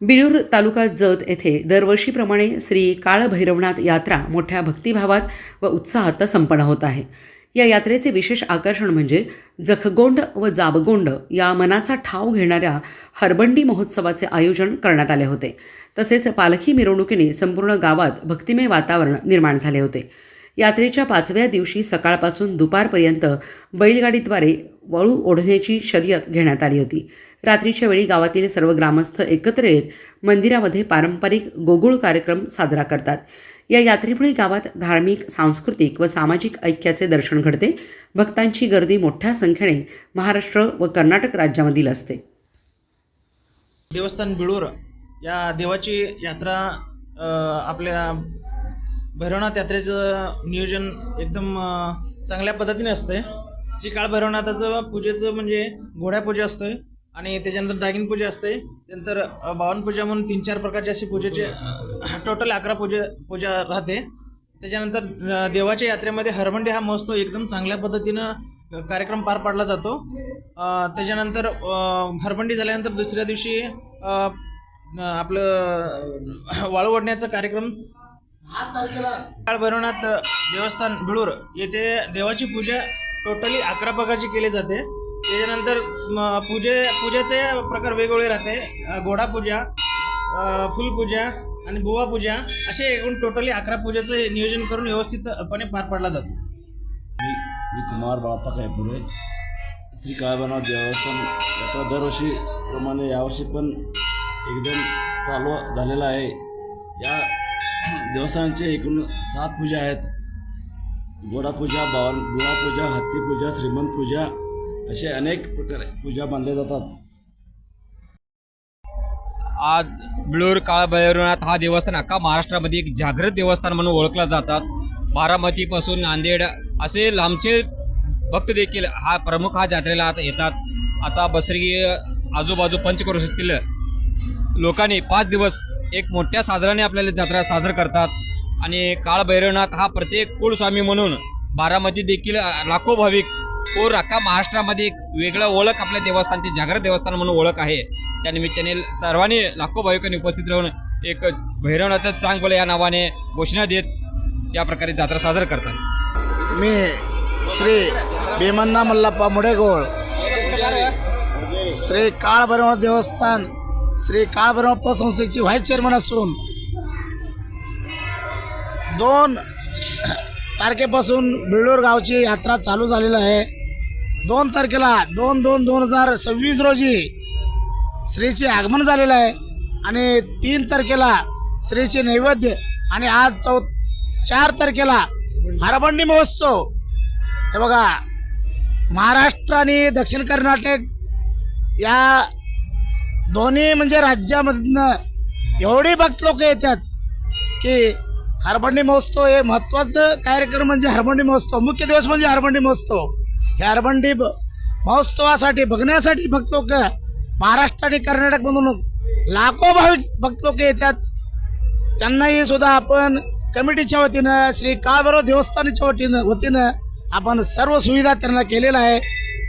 बिळूर तालुका जत येथे दरवर्षीप्रमाणे श्री काळभैरवनाथ यात्रा मोठ्या भक्तिभावात व उत्साहात संपन्न होत आहे. या यात्रेचे विशेष आकर्षण म्हणजे जखगोंड व जाबगोंड या मनाचा ठाव घेणाऱ्या हरबंडी महोत्सवाचे आयोजन करण्यात आले होते. तसेच पालखी मिरवणुकीने संपूर्ण गावात भक्तिमय वातावरण निर्माण झाले होते. यात्रेच्या पाचव्या दिवशी सकाळपासून दुपारपर्यंत बैलगाडीद्वारे वळू ओढण्याची शर्यत घेण्यात आली होती. रात्रीच्या वेळी गावातील सर्व ग्रामस्थ एकत्र येत मंदिरामध्ये पारंपरिक गोगुळ कार्यक्रम साजरा करतात. या यात्रेमुळे गावात धार्मिक सांस्कृतिक व सामाजिक ऐक्याचे दर्शन घडते. भक्तांची गर्दी मोठ्या संख्येने महाराष्ट्र व कर्नाटक राज्यामधील असते. देवस्थान बिळूर या देवाची यात्रा आपल्या भैरवनाथ यात्रेचं नियोजन एकदम चांगल्या पद्धतीने असतंय. श्री काळ भैरवनाथाचं पूजेचं म्हणजे घोड्या पूजा असतंय आणि त्याच्यानंतर डागिन पूजा असते त्यानंतर बावन पूजा म्हणून तीन चार प्रकारचे असे पूजेचे टोटल अकरा पूजा पूजा राहते. त्याच्यानंतर देवाच्या यात्रेमध्ये हरमंडे हा महोत्सव एकदम चांगल्या पद्धतीनं कार्यक्रम पार पाडला जातो. त्याच्यानंतर हरमंडी झाल्यानंतर दुसऱ्या दिवशी आपलं वाळू ओढण्याचा कार्यक्रम काळ भैरवनाथ देवस्थान बिळूर येथे देवाची पूजा टोटली अकरा प्रकारची केली जाते. त्याच्यानंतर पूजे पूजेचे प्रकार वेगवेगळे राहते. घोडा पूजा फुलपूजा आणि बुवा पूजा असे एकूण टोटली अकरा पूजेचं नियोजन करून व्यवस्थितपणे पार पाडला जातो. मी मी कुमार बाप्पा कायपुरे श्री काळबानाथ देवस्थान. यात्रा दरवर्षीप्रमाणे यावर्षी पण एकदम चालू झालेला आहे. या देवस्थानाचे एकूण सात पूजा आहेत. गोडापूजा बावन बुवा हत्तीपूजा श्रीमंत पूजा असे अनेक प्रकारे पूजा बांधल्या जातात. आज बिळूर काळभैरवनाथ हा देवस्थान अख्खा महाराष्ट्रामध्ये एक जागृत देवस्थान म्हणून ओळखला जातात. बारामतीपासून नांदेड असे लांबचे भक्त देखील हा प्रमुख हा जत्रेला आता येतात. आता बसरी आजूबाजू पंचक्रोशीतील लोकांनी पाच दिवस एक मोठ्या साजराने आपल्याला जत्रा साजरा करतात. आणि काळभैरवनाथ हा प्रत्येक कुळस्वामी म्हणून बारामती देखील लाखो भाविक कोर अख्खा महाराष्ट्रामध्ये एक वेगळं ओळख आपल्या देवस्थानची जागृत देवस्थान म्हणून ओळख आहे. त्यानिमित्ताने सर्वांनी लाखो भाविकांनी उपस्थित राहून एक भैरवनाथ चांगबल या नावाने घोषणा देत या प्रकारे जत्रा साजर करतात. मी श्री भीमन्ना मल्लप्पा मुडेगोळ. श्री काळभैरवनाथ देवस्थान श्री काळभैरव पतसंस्थेची व्हाईस चेअरमन असून दोन तारखेपासून बिळूर गावची यात्रा चालू झालेली आहे. दोन तारखेला दोन दोन दोन हजार सव्वीस रोजी श्रीचे आगमन झालेलं आहे आणि तीन तारखेला श्रीचे नैवेद्य आणि आज चौ चार तारखेला हरबंडी महोत्सव. हे बघा महाराष्ट्र आणि दक्षिण कर्नाटक या दोन्ही म्हणजे राज्यामधनं एवढी भक्त लोक येतात की हरबंडी महोत्सव हे महत्त्वाचं कार्यक्रम म्हणजे हरबंडी महोत्सव मुख्य दिवस म्हणजे हरबंडी महोत्सव. हे हरबंडी ब- महोत्सवासाठी बघण्यासाठी भक्त लोक महाराष्ट्र आणि कर्नाटकमधून लाखो भाविक भक्त लोक येतात. त्यांनाही सुद्धा आपण कमिटीच्या वतीनं श्री काळभैरव देवस्थानाच्या वतीनं वतीनं आपण सर्व सुविधा त्यांना केलेल्या आहे.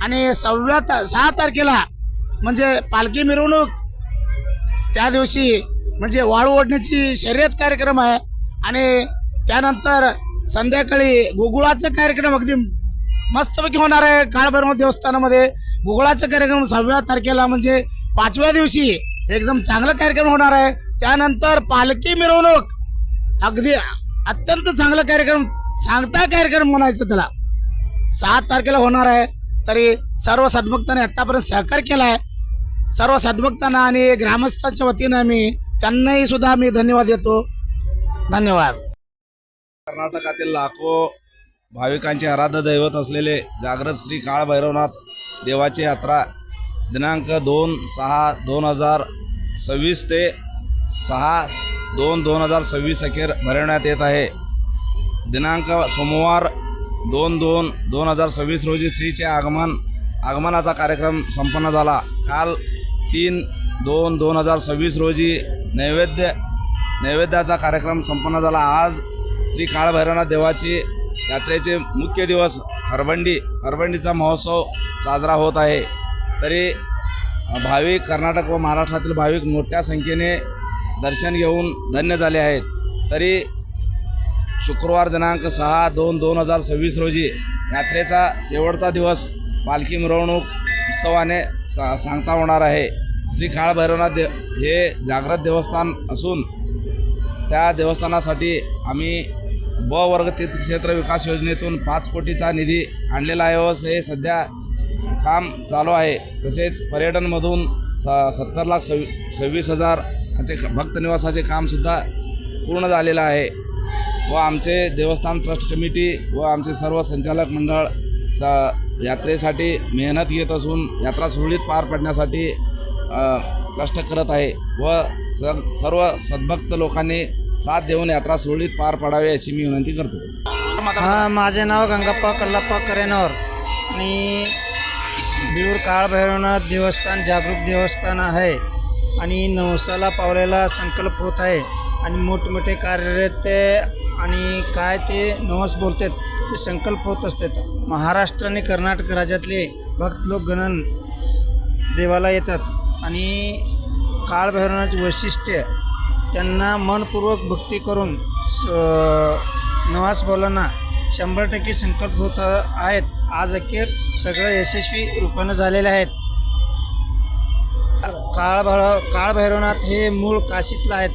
आणि सव्व्या ता सहा तारखेला म्हणजे पालखी मिरवणूक त्या दिवशी म्हणजे वाळू ओढण्याची शर्यत कार्यक्रम आहे. आणि त्यानंतर संध्याकाळी गुगुळाचा कार्यक्रम अगदी मस्तपैकी होणार आहे. काळभैरव देवस्थानामध्ये गुगुळाचा कार्यक्रम सहाव्या तारखेला म्हणजे पाचव्या दिवशी एकदम चांगला कार्यक्रम होणार आहे. त्यानंतर पालखी मिरवणूक अगदी अत्यंत चांगला कार्यक्रम सांगता कार्यक्रम म्हणायचं त्याला. सात तारखेला होणार आहे. तरी सर्व सद्भक्तांनी आत्तापर्यंत सहकार केला आहे. सर्व सद्भक्तांना आणि ग्रामस्थांच्या वतीनं मी त्यांनाही सुद्धा मी धन्यवाद देतो. धन्यवाद. कर्नाटकातील लाखो भाविकांचे आराध्य दैवत असलेले जागृत श्री काळ भैरवनाथ देवाची यात्रा दिनांक दोन सहा दोन हजार सव्वीस ते सहा दोन दोन हजार सव्वीस अखेर भरवण्यात येत आहे. दिनांक सोमवार दोन दोन दोन हजार सव्वीस रोजी श्रीचे आगमन आगमनाचा कार्यक्रम संपन्न झाला. काल तीन दोन दोन हजार सव्वीस रोजी नैवेद्य नैवेद्याचा कार्यक्रम संपन्न झाला. आज श्री काळभैरवनाथ देवाची यात्रेचे मुख्य दिवस हरबंडी हरबंडीचा महोत्सव साजरा होत आहे. तरी भाविक कर्नाटक व महाराष्ट्रातील भाविक मोठ्या संख्येने दर्शन घेऊन धन्य झाले आहेत. तरी शुक्रवार दिनांक सहा दोन दोन हजार सव्वीस रोजी यात्रेचा शेवटचा दिवस पालखी मिरवणूक उत्सवाने सा सांगता होणार आहे. श्री काळभैरवनाथ दे हे जागृत देवस्थान असून त्या देवस्थानासाठी आम्ही ब वर्ग तीर्थक्षेत्र विकास योजनेतून पाच कोटीचा निधी आणलेला आहे व हे सध्या काम चालू आहे. तसेच पर्यटनमधून स सत्तर लाख सव्वी सव्वीस हजारचे भक्तनिवासाचे कामसुद्धा पूर्ण झालेलं आहे. व आमचे देवस्थान ट्रस्ट कमिटी व आमचे सर्व संचालक मंडळ स यात्रेसाठी मेहनत घेत असून यात्रा सुरळीत पार पडण्यासाठी कष्ट करत आहे व स सर्व सद्भक्त लोकांनी साथ देऊन यात्रा सुरळीत पार पाडावी अशी मी विनंती करतो. हा माझे नाव गंगाप्पा कल्लाप्पा करेनोर. आणि बिळूर काळभैरवनाथ देवस्थान जागरूक देवस्थान आहे आणि नवसाला पावलेला संकल्प होत आहे. आणि मोठमोठे कार्यरत आणि काय ते नवस बोलतात. ते संकल्प होत असतात. महाराष्ट्र आणि कर्नाटक राज्यातले भक्त लोक गणन देवाला येतात. आणि काळभैरवनाचे वैशिष्ट्य त्यांना मनपूर्वक भक्ती करून स नवाज बोलांना शंभर टक्के संकल्प होत आहेत. आज अखेर सगळं यशस्वी रूपानं झालेले आहेत. काळभैरव काळभैरवनाथ हे मूळ काशीतलं आहेत.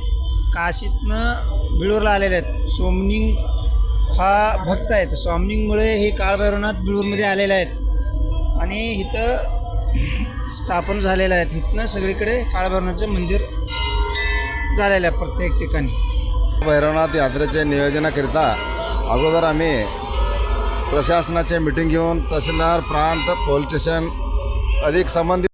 काशीतनं बिळूरला आलेले आहेत. सोमनिंग हा भक्त आहेत. सोमनिंगमुळे हे काळभैरवनाथ बिळूरमध्ये आलेले आहेत. आणि इथं स्थापन झालेलं आहेत इथनं सगळीकडे काळभैरवनाथचं मंदिर झालेलं आहे प्रत्येक ठिकाणी. भैरवनाथ यात्रेचे नियोजनाकरिता अगोदर आम्ही प्रशासनाचे मिटिंग घेऊन तहसीलदार प्रांत पोलीस स्टेशन अधिक संबंधित